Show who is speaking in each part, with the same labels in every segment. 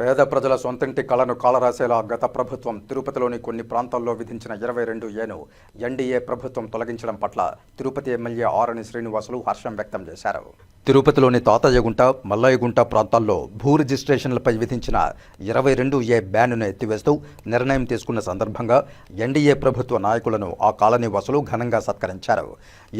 Speaker 1: పేద ప్రజల సొంతింటి కళను కాలరాసేలా గత ప్రభుత్వం తిరుపతిలోని కొన్ని ప్రాంతాల్లో విధించిన ఇరవై రెండు ఏను ఎన్డీఏ ప్రభుత్వం తొలగించడం పట్ల తిరుపతి ఎమ్మెల్యే ఆరణి శ్రీనివాసులు హర్షం వ్యక్తం చేశారు. తిరుపతిలోని తాతయ్యగుంట మల్లయ్యగుంట ప్రాంతాల్లో భూ రిజిస్ట్రేషన్లపై విధించిన ఇరవై రెండు ఏ బ్యాన్ను ఎత్తివేస్తూ నిర్ణయం తీసుకున్న సందర్భంగా ఎన్డీఏ ప్రభుత్వ నాయకులను ఆ కాలనీవాసులు ఘనంగా సత్కరించారు.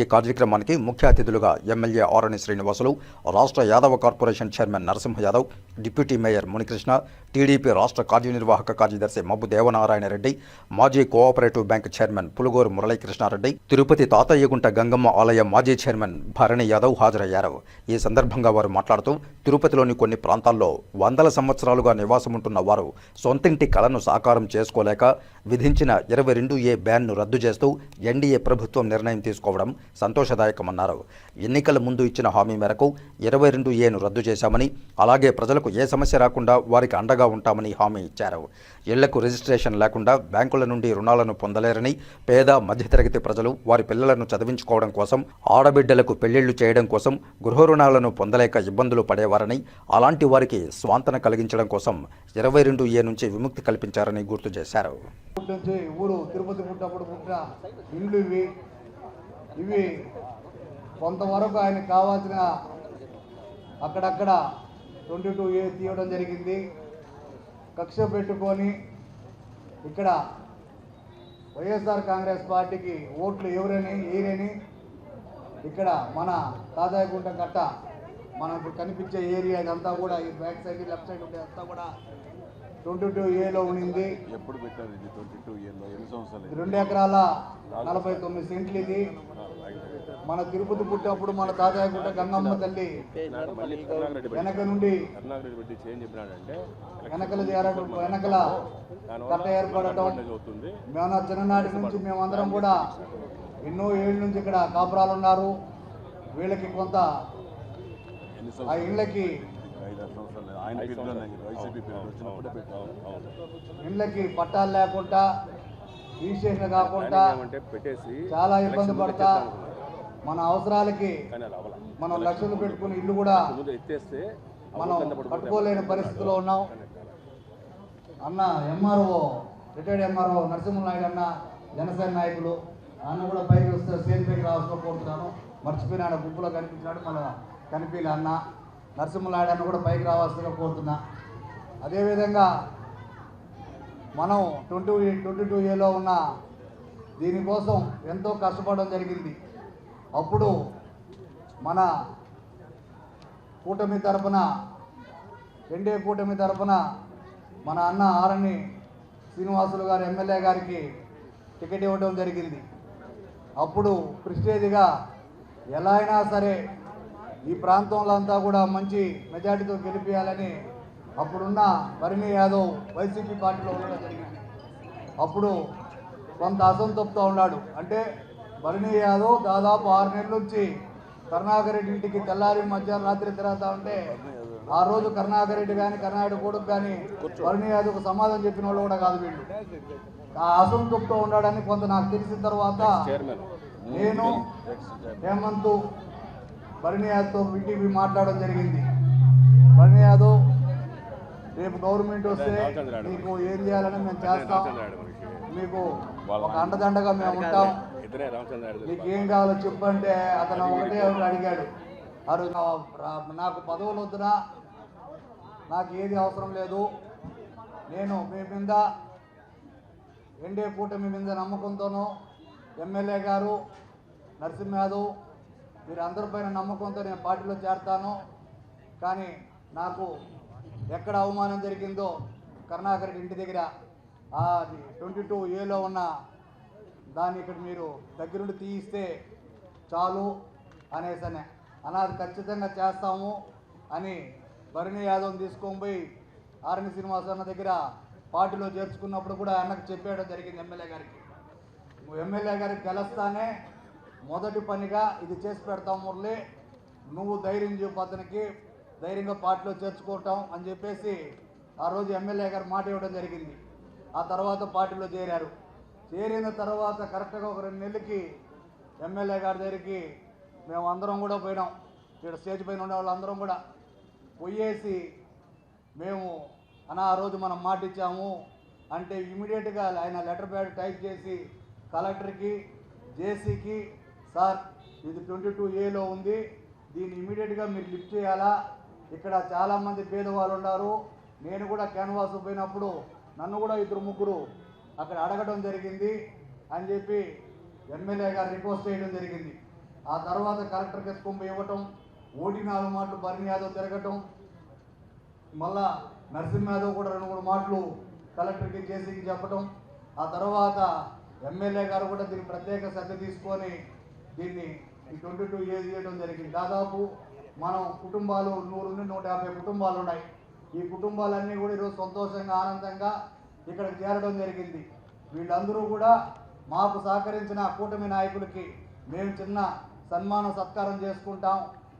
Speaker 1: ఈ కార్యక్రమానికి ముఖ్య అతిథులుగా ఎమ్మెల్యే ఆరణి శ్రీనివాసులు రాష్ట్ర Yadava corporation chairman Narasimha Yadav deputy mayor Munikrishna TDP రాష్ట్ర కార్యనిర్వాహక కార్యదర్శి మబ్బు దేవనారాయణ రెడ్డి మాజీ cooperative bank chairman Pulugoru Muralikrishna Reddy Tirupati Tatayyagunta Gangamma ఆలయ మాజీ చైర్మన్ భరణి యాదవ్ హాజరయ్యారు. ఈ సందర్భంగా వారు మాట్లాడుతూ తిరుపతిలోని కొన్ని ప్రాంతాల్లో వందల సంవత్సరాలుగా నివాసముంటున్న వారు సొంతింటి కళను సాకారం చేసుకోలేక విధించిన ఇరవై రెండు ఏ బ్యాన్ను రద్దు చేస్తూ ఎన్డీఏ ప్రభుత్వం నిర్ణయం తీసుకోవడం సంతోషదాయకమన్నారు. ఎన్నికల ముందు ఇచ్చిన హామీ మేరకు ఇరవై రెండు ఏను రద్దు చేశామని అలాగే ప్రజలకు ఏ సమస్య రాకుండా వారికి అండగా ఉంటామని హామీ ఇచ్చారు. ఇళ్ళకు రిజిస్ట్రేషన్ లేకుండా బ్యాంకుల నుండి రుణాలను పొందలేరని పేద మధ్యతరగతి ప్రజలు వారి పిల్లలను చదివించుకోవడం కోసం ఆడబిడ్డలకు పెళ్ళిళ్ళు చేయడం కోసం గృహ రుణాలను పొందలేక ఇబ్బందులు పడేవారని అలాంటి వారికి స్వాంతన కలిగించడం కోసం ఇరవై రెండు ఏ నుంచి విముక్తి కల్పించారని గుర్తు చేశారు.
Speaker 2: ఊరు తిరుపతి పుట్టినప్పుడు పుట్టిన ఇండ్లు ఇవి ఇవి కొంతవరకు ఆయనకు కావాల్సిన అక్కడక్కడ ట్వంటీ టూ ఏ తీయడం జరిగింది. కక్ష పెట్టుకొని ఇక్కడ వైఎస్ఆర్ కాంగ్రెస్ పార్టీకి ఓట్లు ఎవరని ఏరని ఇక్కడ మన తాదాయకుంట కట్ట మనకు కనిపించే ఏరియా ఇదంతా కూడా ఈ బ్యాక్ సైడ్ లెఫ్ట్ సైడ్ ఉండే అంతా కూడా ట్వంటీ టూ ఏలో ఉండింది.
Speaker 3: ఎప్పుడు పెట్టారు ఇది ట్వంటీ టూ ఇయర్లో ఎన్ని సంవత్సరాలు
Speaker 2: రెండు ఎకరాల నలభై తొమ్మిది సెంట్లు ఇది. మన తిరుపతి పుట్టినప్పుడు మన తాతయ్యకుంట గంగమ్మ తల్లి వెనక నుండి వెనకలు చేరడం వెనకల కట్ట ఏర్పడటం మేము చిన్ననాటి నుంచి మేమందరం కూడా ఎన్నో ఏళ్ళ నుంచి ఇక్కడ కాపురాలు ఉన్నారు. వీళ్ళకి కొంత ఆ ఇళ్ళకి ఇళ్ళకి పట్టాలు లేకుండా రిజిస్ట్రేషన్ కాకుండా చాలా ఇబ్బంది పడతా మన అవసరాలకి మనం లక్షలు పెట్టుకుని ఇల్లు కూడా మనం కట్టుకోలేని పరిస్థితిలో ఉన్నాం. అన్న ఎంఆర్ఓ రిటైర్డ్ ఎంఆర్ఓ నరసింహనాయుడు అన్న జనసేన నాయకులు. అన్న కూడా పైకి వస్తే స్టేజ్ పైకి రావాల్సిన కోరుతున్నాను ఆయన గుంపులో కనిపించినాడు. మళ్ళీ కనిపించలే అన్న. నరసింహనాయుడు అన్న కూడా పైకి రావాల్సిందిగా కోరుతున్నా. అదేవిధంగా మనం ట్వంటీ ట్వంటీ టూ ఏలో ఉన్న దీనికోసం ఎంతో కష్టపడడం జరిగింది. అప్పుడు మన కూటమి తరపున ఎన్డీఏ కూటమి తరపున మన అన్న ఆరణి శ్రీనివాసులు గారు ఎమ్మెల్యే గారికి టికెట్ ఇవ్వడం జరిగింది. అప్పుడు ప్రిస్టేజ్గా ఎలా అయినా సరే ఈ ప్రాంతంలో అంతా కూడా మంచి మెజార్టీతో గెలిపించాలని అప్పుడున్న వరిణి యాదవ్ వైసీపీ పార్టీలో ఉండడం జరిగింది. అప్పుడు కొంత అసంతృప్తితో ఉన్నాడు. అంటే వరిణి యాదవ్ దాదాపు ఆరు నెలల నుంచి కరుణాకర్ రెడ్డి ఇంటికి తెల్లారి మధ్యాహ్నం రాత్రి తిరుగుతా ఉంటే ఆ రోజు కరుణాకర్ రెడ్డి కానీ కర్ణాటక కొడుకు కానీ భరణి యాదవ్కు సమాధానం చెప్పిన వాళ్ళు కూడా కాదు వీళ్ళు. అసంతృప్తితో ఉన్నాడని కొంత నాకు తెలిసిన తర్వాత నేను హేమంత్ భరణి యాదవ్తో ఇంటికి మాట్లాడడం జరిగింది. భరణి యాదవ్ రేపు గవర్నమెంట్ వస్తే మీకు ఏం చేయాలని మేము చేస్తాం. మీకు ఒక అండదండగా మేము ఉంటాం. నీకు ఏం కావాలో చెప్పంటే అతను ఒకటే అడిగాడు. అరు నాకు పదవులు వద్దునా నాకు ఏది అవసరం లేదు. నేను మీ మీద ఎన్డీఏ కూటమి మీద నమ్మకంతోనూ ఎమ్మెల్యే గారు నరసింహ యాదవ్ మీరు అందరిపైన నమ్మకంతో నేను పార్టీలో చేరతాను. కానీ నాకు ఎక్కడ అవమానం జరిగిందో కరుణాకర్ ఇంటి దగ్గర ఆ ట్వంటీ టూ ఏలో ఉన్న దాన్ని ఇక్కడ మీరు దగ్గరుండి తీయిస్తే చాలు అనేసనే అనాది ఖచ్చితంగా చేస్తాము అని భరణి యాదవ్ని తీసుకొని పోయి ఆరణి శ్రీనివాస దగ్గర పార్టీలో చేర్చుకున్నప్పుడు కూడా అన్నకు చెప్పేయడం జరిగింది ఎమ్మెల్యే గారికి. నువ్వు ఎమ్మెల్యే గారికి గెలుస్తానే మొదటి పనిగా ఇది చేసి పెడతావు మురళి. నువ్వు ధైర్యం చూపతనికి ధైర్యంగా పార్టీలో చేర్చుకుంటాం అని చెప్పేసి ఆ రోజు ఎమ్మెల్యే గారు మాట ఇవ్వడం జరిగింది. ఆ తర్వాత పార్టీలో చేరారు. చేరిన తర్వాత కరెక్ట్గా ఒక రెండు నెలలకి ఎమ్మెల్యే గారి దగ్గరికి మేము అందరం కూడా పోయినాం. ఇక్కడ స్టేజ్ పైన ఉండే వాళ్ళందరం కూడా పోయేసి మేము అన్న ఆ రోజు మనం మాటిచ్చాము అంటే ఇమీడియట్గా ఆయన లెటర్ ప్యాడ్ టైప్ చేసి కలెక్టర్కి జేసీకి సార్ ఇది ట్వంటీ టూ ఏలో ఉంది దీన్ని ఇమీడియట్గా మీరు లిఫ్ట్ చేయాలా? ఇక్కడ చాలామంది పేదవాళ్ళు ఉన్నారు. నేను కూడా క్యాన్వాస్ పోయినప్పుడు నన్ను కూడా ఇద్దరు ముగ్గురు అక్కడ అడగడం జరిగింది అని చెప్పి ఎమ్మెల్యే గారు రిక్వెస్ట్ చేయడం జరిగింది. ఆ తర్వాత కలెక్టర్కి ఎత్తుకొని ఇవ్వటం ఓటీ నాలుగు మాటలు బర్ని యాదవ్ తిరగటం మళ్ళా నరసింహ యాదవ్ కూడా రెండు మూడు మాటలు కలెక్టర్కి జేసీకి చెప్పడం ఆ తర్వాత ఎమ్మెల్యే గారు కూడా దీనికి ప్రత్యేక శ్రద్ధ తీసుకొని దీన్ని ఈ ట్వంటీ టూ ఏజ్ చేయడం జరిగింది. దాదాపు మనం కుటుంబాలు నూరు నుండి నూట యాభై కుటుంబాలు ఉన్నాయి. ఈ కుటుంబాలన్నీ కూడా ఈరోజు సంతోషంగా ఆనందంగా ఇక్కడికి చేరడం జరిగింది. వీళ్ళందరూ కూడా మాకు సహకరించిన కూటమి నాయకులకి మేము చిన్న సన్మాన సత్కారం చేసుకుంటాం.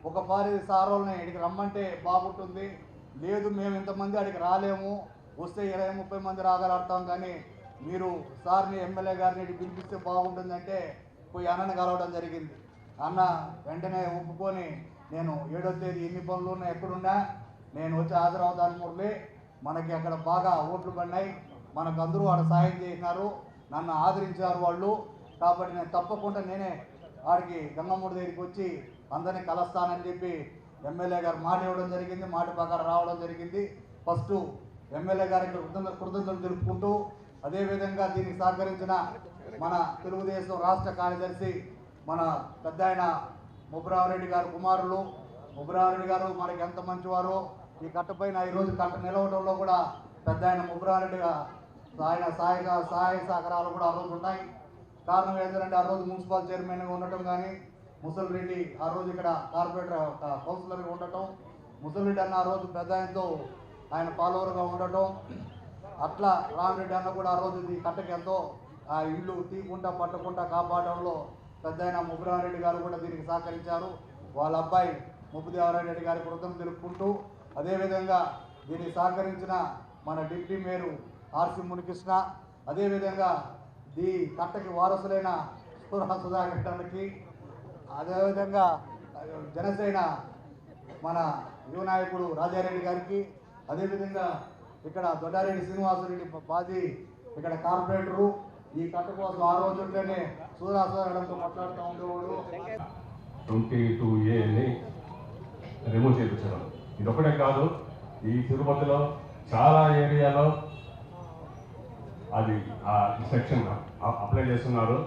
Speaker 2: ఒక పారి సారోల్ని ఇక్కడికి రమ్మంటే బాగుంటుంది. లేదు మేము ఇంతమంది అడిగి రాలేము. వస్తే ఇరవై ముప్పై మంది రాగలుగుతాం కానీ మీరు సార్ని ఎమ్మెల్యే గారిని ఇటు పిలిపిస్తే బాగుంటుందంటే పోయి అన్నని కలవడం జరిగింది. అన్న వెంటనే ఒప్పుకొని నేను ఏడో తేదీ ఎన్ని పనులు ఉన్నా ఎక్కడున్నా నేను వచ్చి హాజరవుతాను మురళి. మనకి అక్కడ బాగా ఓట్లు పడినాయి. మనకు అందరూ ఆడ సాయం చేసినారు. నన్ను ఆదరించారు వాళ్ళు. కాబట్టి నేను తప్పకుండా నేనే వాడికి గంగమ్మడి దగ్గరికి వచ్చి అందరినీ కలుస్తానని చెప్పి ఎమ్మెల్యే గారు మాట ఇవ్వడం జరిగింది మాట ప్రకారం రావడం జరిగింది. ఫస్ట్ ఎమ్మెల్యే గారికి కృతజ్ఞ కృతజ్ఞతలు తెలుపుకుంటూ అదేవిధంగా దీనికి సహకరించిన మన తెలుగుదేశం రాష్ట్ర కార్యదర్శి మన పెద్ద ఆయన ముబ్బరావరెడ్డి గారు కుమారులు. ముబ్బరావరెడ్డి గారు మనకి ఎంత మంచివారో ఈ కట్టపైన ఈరోజు కట్ట నిలవడంలో కూడా పెద్ద ఆయన ముబ్బరావరెడ్డి గా- ఆయన సహాయ సహాయ సహకారాలు కూడా ఆ రోజు ఉన్నాయి కారణం ఏంటంటే ఆ రోజు మున్సిపల్ చైర్మన్గా ఉండటం కానీ ముసలిరెడ్డి ఆ రోజు ఇక్కడ కార్పొరేటర్ కౌన్సిలర్గా ఉండటం. ముసలిరెడ్డి అన్న ఆ రోజు పెద్ద ఆయనతో ఆయన ఫాలోవర్గా ఉండటం. అట్లా రామరెడ్డి అన్న కూడా ఆ రోజు ఈ కట్టకి ఎంతో ఆ ఇల్లు తీయకుండా పట్టకుండా కాపాడడంలో పెద్ద ఆయన ముబ్బరారెడ్డి గారు కూడా దీనికి సహకరించారు. వాళ్ళ అబ్బాయి ముబ్బుదేవరారెడ్డి గారి కృతజ్ఞతలు తెలుపుకుంటూ అదేవిధంగా దీనికి సహకరించిన మన డిప్యూటీ మేయరు ఆర్సి మునికృష్ణ అదేవిధంగా ఈ కట్టకి వారసులైన సుధాకర్ సుధాకర్కి అదేవిధంగా జనసేన మన యువ నాయకుడు రాజారెడ్డి గారికి అదేవిధంగా ఇక్కడ దొడ్డారెడ్డి శ్రీనివాసరెడ్డి బాజీ ఇక్కడ కార్పొరేటరు ఈ కట్ట కోసం ఆ రోజుల్లోనే సూర్యాసంతో మాట్లాడుతూ ఉండేవాడు.
Speaker 4: ట్వంటీ టూ ఏని రిమూవ్ చేయించడం. ఇదొకటే కాదు ఈ తిరుపతిలో చాలా ఏరియాలో అది ఆ సెక్షన్ అప్లై చేస్తున్నారు.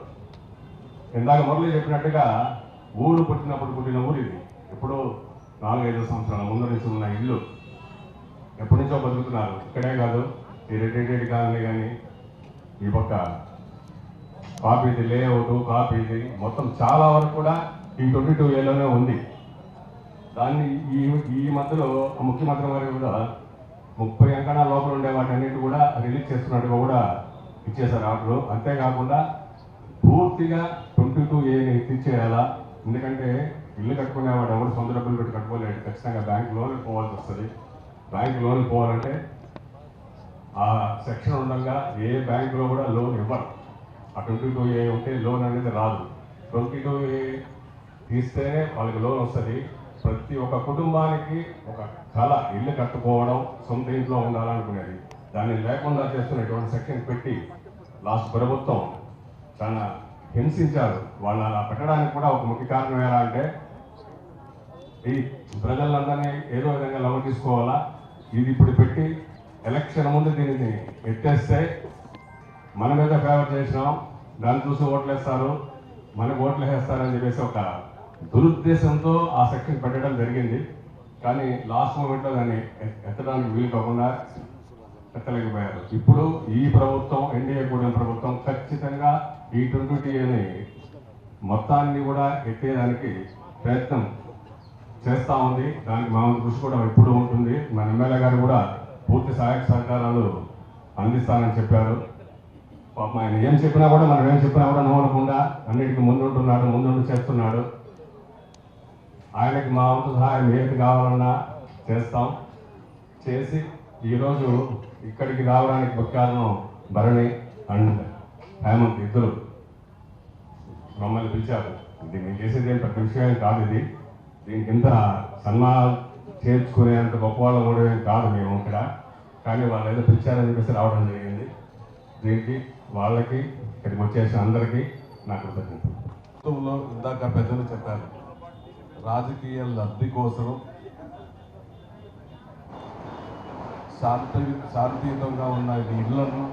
Speaker 4: ఇందాక మురళి చెప్పినట్టుగా ఊరు పుట్టినప్పుడు పుట్టిన ఊరు ఇది. ఎప్పుడో నాలుగైదు సంవత్సరాల ముందు నుంచి ఉన్న ఇల్లు. ఎప్పటి నుంచో బతుకుతున్నారు. ఇక్కడే కాదు ఈ రెడ్డి కాలనీ కానీ ఈ పక్క కాపీది లేఅవుట్ కాపీది మొత్తం చాలా వరకు కూడా ఈ ట్వంటీ టూ ఏలోనే ఉంది. దాన్ని ఈ ఈ మధ్యలో ముఖ్యమంత్రి గారు కూడా ముప్పై అంకణాల లోపల ఉండే వాటన్నిటి కూడా రిలీజ్ చేస్తున్నట్టుగా కూడా ఇచ్చేశారు ఆర్డర్. అంతేకాకుండా పూర్తిగా ట్వంటీ టూ ఏని తీర్చేయాలా? ఎందుకంటే ఇల్లు కట్టుకునేవాడు ఎవరు సొంత డబ్బులు పెట్టి కట్టుకోలేడు. ఖచ్చితంగా బ్యాంక్ లోన్ పోవాల్సి వస్తుంది. బ్యాంక్ లోన్ పోవాలంటే ఆ సెక్షన్ ఉండగా ఏ బ్యాంకులో కూడా లోన్ ఇవ్వరు. ఆ ట్వంటీ టూ ఏ ఉంటే లోన్ అనేది రాదు. ట్వంటీ టూ ఏ తీస్తేనే వాళ్ళకి లోన్ వస్తుంది. ప్రతి ఒక్క కుటుంబానికి ఒక కళ ఇల్లు కట్టుకోవడం సొంత ఇంట్లో ఉండాలనుకునేది. దాన్ని లేకుండా చేస్తున్న ఇటువంటి సెక్షన్ పెట్టి లాస్ట్ ప్రభుత్వం చాలా హింసించారు. వాళ్ళు అలా పెట్టడానికి కూడా ఒక ముఖ్య కారణం ఎలా అంటే ఈ ప్రజలందరినీ ఏదో విధంగా లవ తీసుకోవాలా? ఇది ఇప్పుడు పెట్టి ఎలక్షన్ ముందు దీనిని ఎత్తేస్తే మన మీద ఫేవర్ చేసినాం దాన్ని చూసి ఓట్లేస్తారు మనకు ఓట్లు వేస్తారని చెప్పేసి ఒక దురుద్దేశంతో ఆ సెక్షన్ పెట్టడం జరిగింది. కానీ లాస్ట్ మూమెంట్లో దాన్ని ఎత్తడానికి వీలు కాకుండా ఎత్తలేకపోయారు. ఇప్పుడు ఈ ప్రభుత్వం ఎన్డీఏ కూడిన ప్రభుత్వం ఖచ్చితంగా ఈ ట్వంటీ అని మొత్తాన్ని కూడా ఎత్తేయడానికి ప్రయత్నం చేస్తూ ఉంది. దానికి మా కృషి కూడా ఎప్పుడూ ఉంటుంది. మన ఎమ్మెల్యే గారు కూడా పూర్తి సహాయక సహకారాలు అందిస్తానని చెప్పారు. పాపం ఆయన ఏం చెప్పినా కూడా మనం ఏం చెప్పినా కూడా నమ్మకుండా అన్నిటికీ ముందుంటున్నాడు ముందుండి చేస్తున్నాడు. ఆయనకి మా వంతు సహాయం ఏది కావాలన్నా చేస్తాం. చేసి ఈరోజు ఇక్కడికి రావడానికి ముఖ్య కారణం భరణి అండ్ హేమంత్ ఇద్దరు. మమ్మల్ని పిలిచారు. ఇది మేము చేసేది ఏం పెద్ద విషయం కాదు ఇది. దీనికి ఇంత సన్నా చేర్చుకునేంత గొప్పవాళ్ళం కూడా ఏం కాదు మేము ఇక్కడ. కానీ వాళ్ళు ఏదో పిలిచారని చెప్పేసి రావడం జరిగింది. దీనికి వాళ్ళకి ఇక్కడికి వచ్చేసిన అందరికీ నా కృతజ్ఞతలు.
Speaker 3: ప్రభుత్వంలో ఇందాక పెద్దలు చెప్పారు. రాజకీయ లబ్ధి కోసం శాంతి శాంతియుతంగా ఉన్న ఈ ఇళ్ళను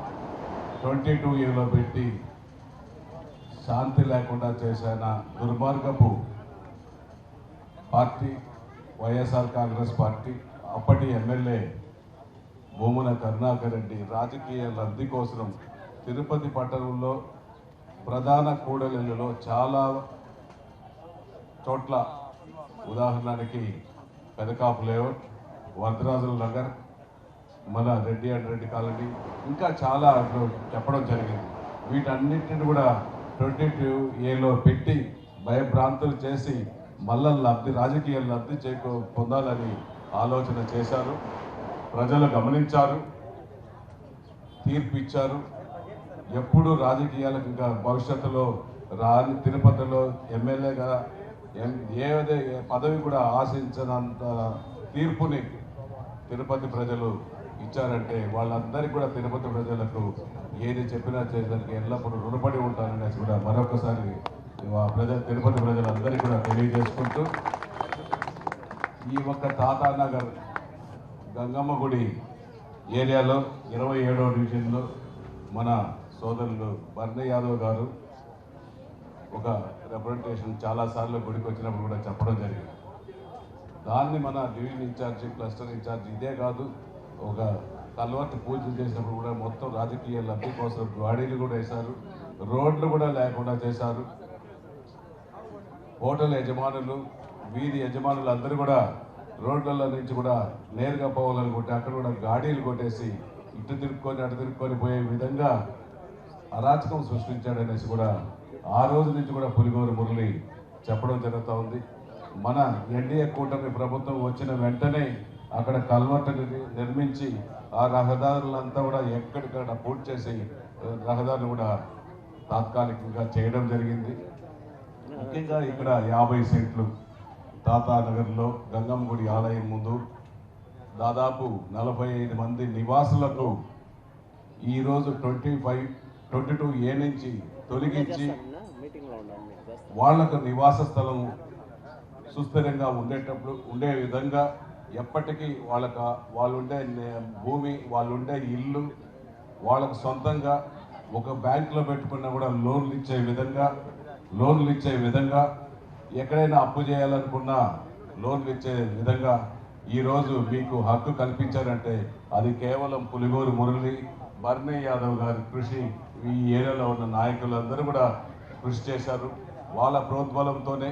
Speaker 3: ట్వంటీ టూ ఇయర్లో పెట్టి శాంతి లేకుండా చేసిన దుర్మార్గపు పార్టీ వైఎస్ఆర్ కాంగ్రెస్ పార్టీ అప్పటి ఎమ్మెల్యే భూమున కరుణాకర్ రెడ్డి రాజకీయ లబ్ధి కోసం తిరుపతి పట్టణంలో ప్రధాన కూడలిలో చాలా చోట్ల ఉదాహరణకి పెదకాపు లేఅవుట్ వరదరాజుల నగర్ మన రెడ్డి అండ్ రెడ్డి కాలనీ ఇంకా చాలా అందులో చెప్పడం జరిగింది. వీటన్నిటిని కూడా ట్వంటీ టూ ఏలో పెట్టి భయభ్రాంతులు చేసి మళ్ళా లబ్ధి రాజకీయ లబ్ధి చేకూ పొందాలని ఆలోచన చేశారు. ప్రజలు గమనించారు. తీర్పు ఇచ్చారు ఎప్పుడు రాజకీయాలకు ఇంకా భవిష్యత్తులో రాని తిరుపతిలో ఎమ్మెల్యేగా ఎం- ఏదే పదవి కూడా ఆశించినంత తీర్పుని తిరుపతి ప్రజలు ఇచ్చారంటే వాళ్ళందరికీ కూడా తిరుపతి ప్రజలకు ఏది చెప్పినా చేయడానికి ఎల్లప్పుడూ రుణపడి ఉంటాననేసి కూడా మరొకసారి ఆ తిరుపతి ప్రజలందరికీ కూడా తెలియజేసుకుంటూ ఈ ఒక్క తాతానగర్ గంగమ్మ గుడి ఏరియాలో ఇరవై ఏడవ డివిజన్లో మన సోదరులు బర్ణ యాదవ్ గారు ఒక రిప్రజెంటేషన్ చాలాసార్లు గుడికి వచ్చినప్పుడు కూడా చెప్పడం జరిగింది. దాన్ని మన డివిజన్ ఇన్ఛార్జి క్లస్టర్ ఇన్ఛార్జి ఇదే కాదు ఒక కల్వర్ట్ పూజలు చేసినప్పుడు కూడా మొత్తం రాజకీయ లబ్ధి కోసం గాడీలు కూడా వేశారు రోడ్లు కూడా లేకుండా చేశారు. హోటల్ యజమానులు వీధి యజమానులు అందరూ కూడా రోడ్లలో నుంచి కూడా నేరుగా పోవాలనుకుంటే అక్కడ కూడా గాడీలు కొట్టేసి ఇటు తిరుక్కొని అటు తిరుక్కొని పోయే విధంగా అరాచకం సృష్టించాడనేసి కూడా ఆ రోజు నుంచి కూడా పులిగోరు మురళి చెప్పడం జరుగుతూ ఉంది. మన ఎన్డీఏ కూటమి ప్రభుత్వం వచ్చిన వెంటనే అక్కడ కల్వర్టుని నిర్మించి ఆ రహదారులంతా కూడా ఎక్కడికక్కడ పూర్తి చేసి రహదారులు కూడా తాత్కాలికంగా చేయడం జరిగింది. ముఖ్యంగా ఇక్కడ యాభై సెంట్లు తాతానగర్లో గంగమ్మ గుడి ఆలయం ముందు దాదాపు నలభై ఐదు మంది నివాసులకు ఈరోజు twenty five twenty two A నుంచి తొలగించి వాళ్ళకు నివాస స్థలం సుస్థిరంగా ఉండేటప్పుడు ఉండే విధంగా ఎప్పటికీ వాళ్ళకు వాళ్ళు ఉండే భూమి వాళ్ళు ఉండే ఇల్లు వాళ్ళకు సొంతంగా ఒక బ్యాంకులో పెట్టుకున్నా కూడా లోన్లు ఇచ్చే విధంగా లోన్లు ఇచ్చే విధంగా ఎక్కడైనా అప్పు చేయాలనుకున్నా లోన్లు ఇచ్చే విధంగా ఈరోజు మీకు హక్కు కల్పించారంటే అది కేవలం పులిగోరు మురళి బర్నీ యాదవ్ గారి కృషి ఈ ఏరియాలో ఉన్న నాయకులందరూ కూడా కృషి చేశారు. వాళ్ళ ప్రోద్బలంతోనే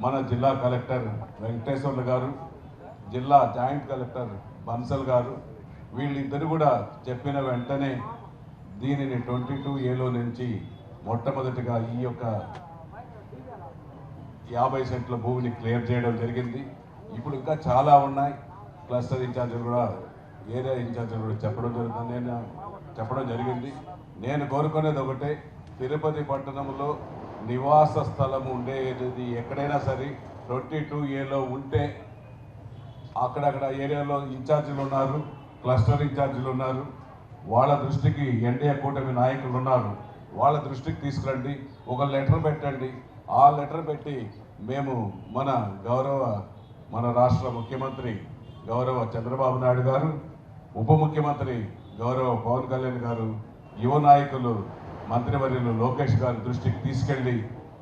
Speaker 3: మన జిల్లా కలెక్టర్ వెంకటేశ్వర్లు గారు జిల్లా జాయింట్ కలెక్టర్ బన్సల్ గారు వీళ్ళిద్దరు కూడా చెప్పిన వెంటనే దీనిని ట్వంటీ టూ ఏలో నుంచి మొట్టమొదటిగా ఈ యొక్క యాభై సెంట్ల భూమిని క్లియర్ చేయడం జరిగింది. ఇప్పుడు ఇంకా చాలా ఉన్నాయి. క్లస్టర్ ఇన్ఛార్జీలు కూడా ఏరియా ఇన్ఛార్జీలు కూడా చెప్పడం జరుగుతుంది. నేను చెప్పడం జరిగింది. నేను కోరుకునేది ఒకటే తిరుపతి పట్టణంలో నివాస స్థలం ఉండేది ఎక్కడైనా సరే ట్వంటీ టూ ఏలో ఉంటే అక్కడక్కడ ఏరియాలో ఇన్ఛార్జీలు ఉన్నారు క్లస్టర్ ఇన్ఛార్జీలు ఉన్నారు. వాళ్ళ దృష్టికి ఎన్డీఏ కూటమి నాయకులు ఉన్నారు. వాళ్ళ దృష్టికి తీసుకురండి ఒక లెటర్ పెట్టండి. ఆ లెటర్ పెట్టి మేము మన గౌరవ మన రాష్ట్ర ముఖ్యమంత్రి గౌరవ చంద్రబాబు నాయుడు గారు ఉప ముఖ్యమంత్రి గౌరవ పవన్ కళ్యాణ్ గారు యువ నాయకులు మంత్రివర్యులు లోకేష్ గారి దృష్టికి తీసుకెళ్ళి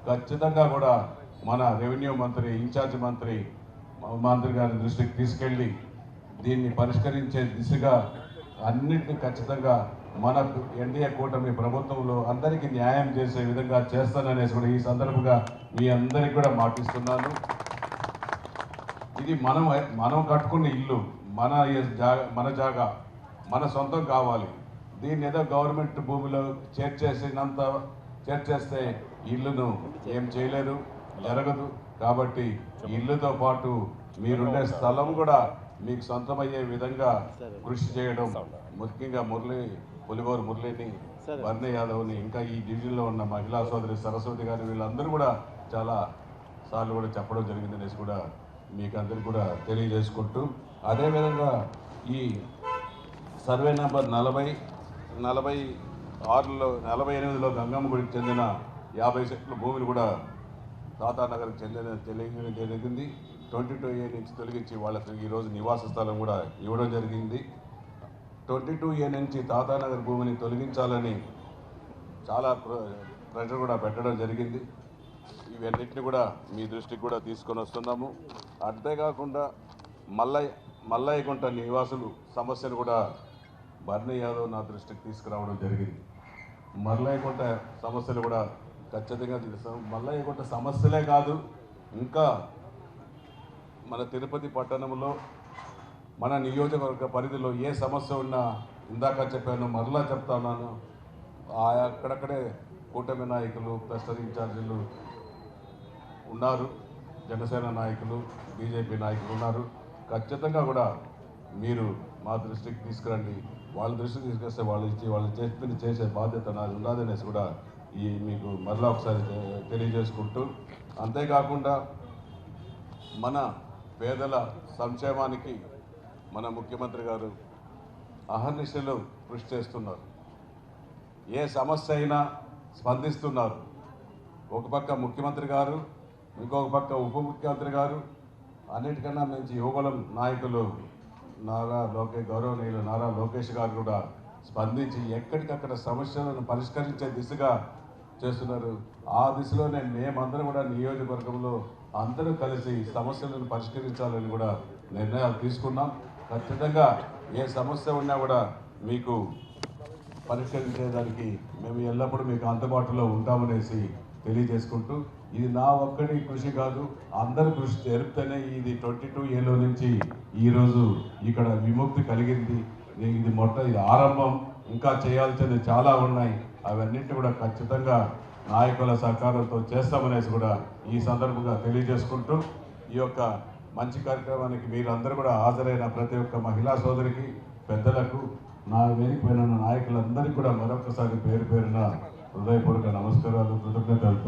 Speaker 3: ఖచ్చితంగా కూడా మన రెవెన్యూ మంత్రి ఇన్ఛార్జ్ మంత్రి మంత్రి గారి దృష్టికి తీసుకెళ్ళి దీన్ని పరిష్కరించే దిశగా అన్నింటినీ ఖచ్చితంగా మన ఎన్డీఏ కూటమి ప్రభుత్వంలో అందరికీ న్యాయం చేసే విధంగా చేస్తాననేసి కూడా ఈ సందర్భంగా మీ అందరికి కూడా మాటిస్తున్నాను. ఇది మనం మనం కట్టుకున్న ఇల్లు మన జాగా మన జాగా మన సొంతం కావాలి. దీన్ని ఏదో గవర్నమెంట్ భూమిలో చేర్చేసినంత చేర్చేస్తే ఇల్లును ఏం చేయలేరు జరగదు. కాబట్టి ఇల్లుతో పాటు మీరుండే స్థలం కూడా మీకు సొంతమయ్యే విధంగా కృషి చేయడం ముఖ్యంగా మురళి పులిగోరు మురళిని వర్ణ యాదవ్ని ఇంకా ఈ డివిజన్లో ఉన్న మహిళా సోదరి సరస్వతి గారి వీళ్ళందరూ కూడా చాలా సార్లు కూడా చెప్పడం జరిగిందనేసి కూడా మీకు అందరికీ కూడా తెలియజేసుకుంటూ అదేవిధంగా ఈ సర్వే నెంబర్ నలభై నలభై ఆరులో నలభై ఎనిమిదిలో గంగమ్మ గుడికి చెందిన యాభై సెంట్ల భూమిని కూడా తాతానగర్కి చెందిన తెలియజేయడం జరిగింది. ట్వంటీ టూ ఏ నుంచి తొలగించి వాళ్ళకి ఈరోజు నివాస స్థలం కూడా ఇవ్వడం జరిగింది. ట్వంటీ టూ ఏ నుంచి తాతానగర్ భూమిని తొలగించాలని చాలా ప్ర- ప్రెషర్ కూడా పెట్టడం జరిగింది. ఇవన్నిటిని కూడా మీ దృష్టికి కూడా తీసుకొని వస్తున్నాము. అంతేకాకుండా మల్లయ్య మల్లయ్యగుంట నివాసులు సమస్యను కూడా బర్నీ యాదవ్ నా దృష్టికి తీసుకురావడం జరిగింది. మల్లయ్యగుంట సమస్యలు కూడా ఖచ్చితంగా తెలుస్తాం మల్లయ్యగుంట సమస్యలే కాదు. ఇంకా మన తిరుపతి పట్టణంలో మన నియోజకవర్గ పరిధిలో ఏ సమస్య ఉన్నా ఇందాక చెప్పాను మరలా చెప్తా ఉన్నాను. ఆ అక్కడక్కడే కూటమి నాయకులు క్లస్టర్ ఇన్ఛార్జీలు ఉన్నారు. జనసేన నాయకులు బీజేపీ నాయకులు ఉన్నారు. ఖచ్చితంగా కూడా మీరు మా దృష్టికి తీసుకురండి. వాళ్ళ దృష్టికి తీసుకొస్తే వాళ్ళు ఇచ్చి వాళ్ళు చెప్పింది చేసే బాధ్యత నాది ఉన్నదనేసి కూడా ఈ మీకు మరలా ఒకసారి తెలియజేసుకుంటూ అంతేకాకుండా మన పేదల సంక్షేమానికి మన ముఖ్యమంత్రి గారు అహర్నిశలు కృషి చేస్తున్నారు. ఏ సమస్య అయినా స్పందిస్తున్నారు. ఒక పక్క ముఖ్యమంత్రి గారు ఇంకొక పక్క ఉప ముఖ్యమంత్రి గారు అన్నిటికన్నా మంచి యువబలం నాయకులు నారా లోకే గౌరవనీయులు నారా లోకేష్ గారు కూడా స్పందించి ఎక్కడికక్కడ సమస్యలను పరిష్కరించే దిశగా చేస్తున్నారు. ఆ దిశలోనే మేమందరం కూడా నియోజకవర్గంలో అందరూ కలిసి సమస్యలను పరిష్కరించాలని కూడా నిర్ణయాలు తీసుకున్నాం. ఖచ్చితంగా ఏ సమస్య ఉన్నా కూడా మీకు పరిష్కరించేదానికి మేము ఎల్లప్పుడూ మీకు అందుబాటులో ఉంటామనేసి తెలియజేసుకుంటూ ఇది నా ఒక్కడి కృషి కాదు అందరి కృషి జరిపితేనే ఇది ట్వంటీ టూ ఏలో నుంచి ఈరోజు ఇక్కడ విముక్తి కలిగింది. ఇది మొట్ట ఇది ఆరంభం ఇంకా చేయాల్సినవి చాలా ఉన్నాయి. అవన్నింటి కూడా ఖచ్చితంగా నాయకుల సహకారంతో చేస్తామనేసి కూడా ఈ సందర్భంగా తెలియజేసుకుంటూ ఈ యొక్క మంచి కార్యక్రమానికి మీరందరూ కూడా హాజరైన ప్రతి ఒక్క మహిళా సోదరికి పెద్దలకు నా వెనుకపోయిన నాయకులందరికీ కూడా మరొకసారి పేరు పేరున హృదయపూర్వక నమస్కారాలు కృతజ్ఞతలు